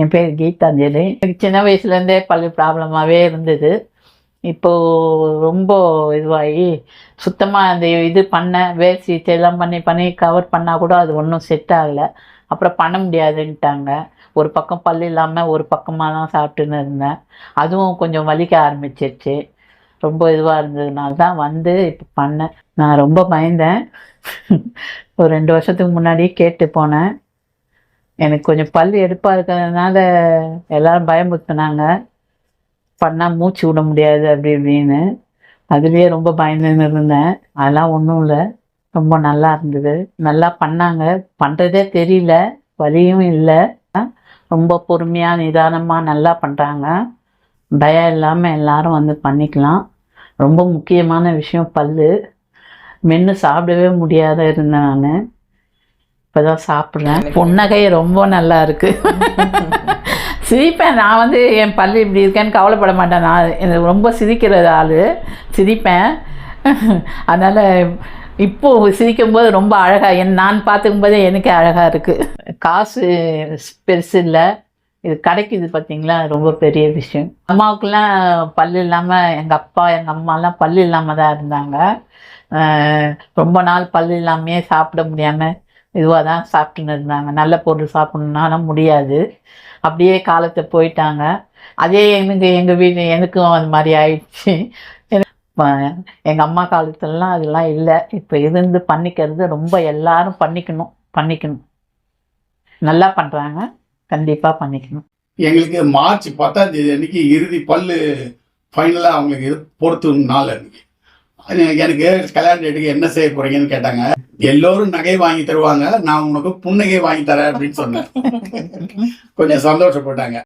என் பேர் கீதாஞ்சலி எனக்கு சின்ன வயசுலேருந்தே பல்லு ப்ராப்ளமாகவே இருந்தது. இப்போது ரொம்ப இதுவாகி சுத்தமாக அந்த இது பண்ண வேர் சிகிச்சை எல்லாம் பண்ணி பண்ணி கவர் பண்ணால் கூட அது ஒன்றும் செட் ஆகலை. அப்புறம் பண்ண முடியாதுன்ட்டாங்க. ஒரு பக்கம் பல்லு இல்லாமல் ஒரு பக்கமாக தான் சாப்பிட்டுன்னு இருந்தேன். அதுவும் கொஞ்சம் வலிக்க ஆரம்பிச்சிருச்சு. ரொம்ப இதுவாக இருந்ததுனால தான் வந்து இப்போ பண்ணேன். நான் ரொம்ப பயந்தேன். ஒரு ரெண்டு வருஷத்துக்கு முன்னாடி கேட்டு போனேன். எனக்கு கொஞ்சம் பல் எடுப்பாக இருக்கிறதுனால எல்லோரும் பயமுறுத்தினாங்க. பண்ணால் மூச்சு விட முடியாது அப்படி இப்படின்னு. அதுலேயே ரொம்ப பயந்துன்னு இருந்தேன். அதெல்லாம் ஒன்றும் இல்லை. ரொம்ப நல்லா இருந்தது. நல்லா பண்ணாங்க. பண்ணுறதே தெரியல. வலியும் இல்லை. ரொம்ப பொறுமையாக நிதானமாக நல்லா பண்ணுறாங்க பயம் இல்லாமல் எல்லாரும் வந்து பண்ணிக்கலாம். ரொம்ப முக்கியமான விஷயம் பல் மென்று சாப்பிடவே முடியாத இருந்தேன் நான். இப்போதான் சாப்பிட்றேன் புன்னகை ரொம்ப நல்லா இருக்கு. சிரிப்பேன். நான் வந்து என் பல்லு இப்படி இருக்கேன்னு கவலைப்பட மாட்டேன். நான் எனக்கு ரொம்ப சிரிக்கிற ஆள். சிரிப்பேன். அதனால் இப்போ சிரிக்கும்போது ரொம்ப அழகாக என் நான் பார்த்துக்கும் போதே எனக்கே அழகாக இருக்குது காசு பெருசு இல்லை. இது கிடைக்குது பார்த்தீங்களா ரொம்ப பெரிய விஷயம். அம்மாவுக்கெல்லாம் பல்லு இல்லாமல் எங்கள் அப்பா எங்கள் அம்மாலாம் பல்லு இல்லாமல் தான் இருந்தாங்க. ரொம்ப நாள் பல்லு இல்லாமையே சாப்பிட முடியாமல் இதுவாக தான் சாப்பிட்டுன்னு இருந்தாங்க நல்ல பொருள் சாப்பிடணுன்னாலும் முடியாது. அப்படியே காலத்தை போயிட்டாங்க. அதே எனக்கு எங்கள் வீடு எனக்கும் அது மாதிரி ஆயிடுச்சு. எங்கள் அம்மா காலத்துலலாம் அதெல்லாம் இல்லை. இப்போ இருந்து பண்ணிக்கிறது ரொம்ப எல்லாரும் பண்ணிக்கணும் பண்ணிக்கணும். நல்லா பண்ணுறாங்க கண்டிப்பாக பண்ணிக்கணும். எங்களுக்கு மார்ச் பத்தாம் தேதி அன்னைக்கு இறுதி பல்லு ஃபைனலாக அவங்களுக்கு பொறுத்து நாள் அன்னைக்கு. எனக்கு கல்யாண டேட்டுக்கு என்ன செய்ய போறீங்கன்னு கேட்டாங்க. எல்லோரும் நகை வாங்கி தருவாங்க நான் உனக்கு புன்னகை வாங்கி தரேன் அப்படின்னு சொன்னேன். கொஞ்சம் சந்தோஷப்பட்டாங்க.